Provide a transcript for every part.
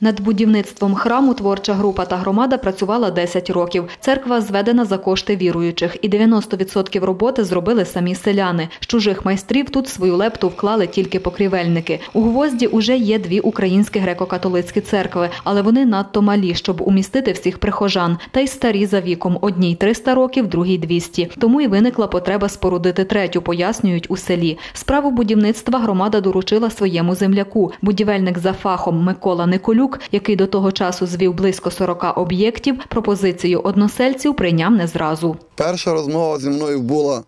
Над будівництвом храму творча група та громада працювала 10 років. Церква зведена за кошти віруючих, і 90% роботи зробили самі селяни. З чужих майстрів тут свою лепту вклали тільки покрівельники. У гвозді уже є дві українські греко-католицькі церкви, але вони надто малі, щоб умістити всіх прихожан. Та й старі за віком. Одній 300 років, другій 200. Тому і виникла потреба спорудити третю, пояснюють у селі. Справу будівництва громада доручила своєму земляку. Будівельник за фахом Микола Николюк, який до того часу звів близько 40 об'єктів, пропозицію односельців прийняв не зразу. Перша розмова зі мною була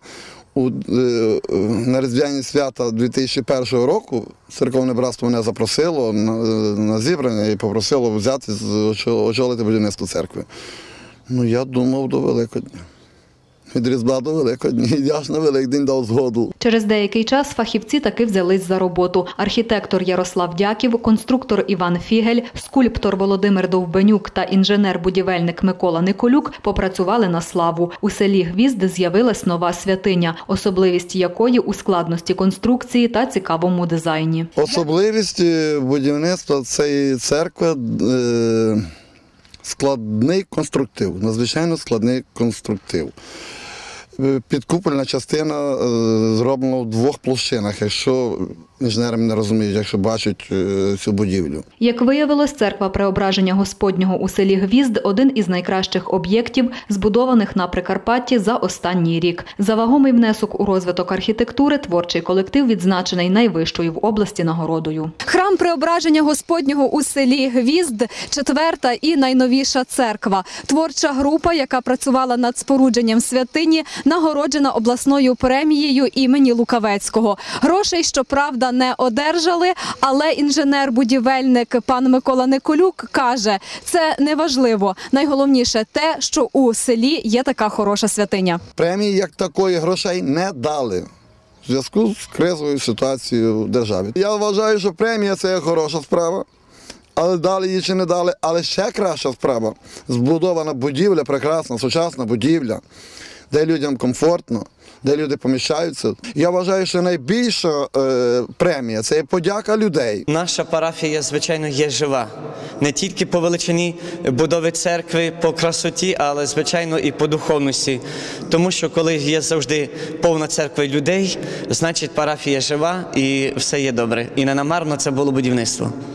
у, е, на Різдвяні свята 2001 року. Церковне братство мене запросило на, на зібрання і попросило взяти очолити будівництво церкви. Ну, я думав до Великодня. Від Різдва до Великодня. І я ж на Великдень дав згоду. Через деякий час фахівці таки взялись за роботу. Архітектор Ярослав Дяків, конструктор Іван Фігель, скульптор Володимир Довбенюк та інженер-будівельник Микола Николюк попрацювали на славу. У селі Гвізд з'явилась нова святиня, особливість якої у складності конструкції та цікавому дизайні. Особливість е, будівництва цієї церкви е, складний конструктив, надзвичайно складний конструктив. Підкупольна частина е, зроблена в двох площинах, якщо інженери не розуміють, якщо бачать е, цю будівлю. Як виявилось, церква Преображення Господнього у селі Гвізд один із найкращих об'єктів, збудованих на Прикарпатті за останній рік. За вагомий внесок у розвиток архітектури творчий колектив відзначений найвищою в області нагородою. Храм Преображення Господнього у селі Гвізд, четверта і найновіша церква. Творча група, яка працювала над спорудженням святині, нагороджена обласною премією імені Лукавецького. Грошей, щоправда, не одержали, але інженер-будівельник пан Микола Николюк каже, це не важливо. Найголовніше те, що у селі є така хороша святиня. Премії як такої грошей не дали. В зв'язку з кризовою ситуацією в державі. Я вважаю, що премія це хороша справа. Але дали її чи не дали, але ще краща справа. Збудована будівля, прекрасна, сучасна будівля, де людям комфортно, де люди поміщаються. Я вважаю, що найбільша е, премія це подяка людей. Наша парафія, звичайно, є жива. Не тільки по величині будови церкви, по красоті, але звичайно і по духовності. Тому що коли є завжди повна церква людей, значить парафія жива і все є добре. І не намарно це було будівництво.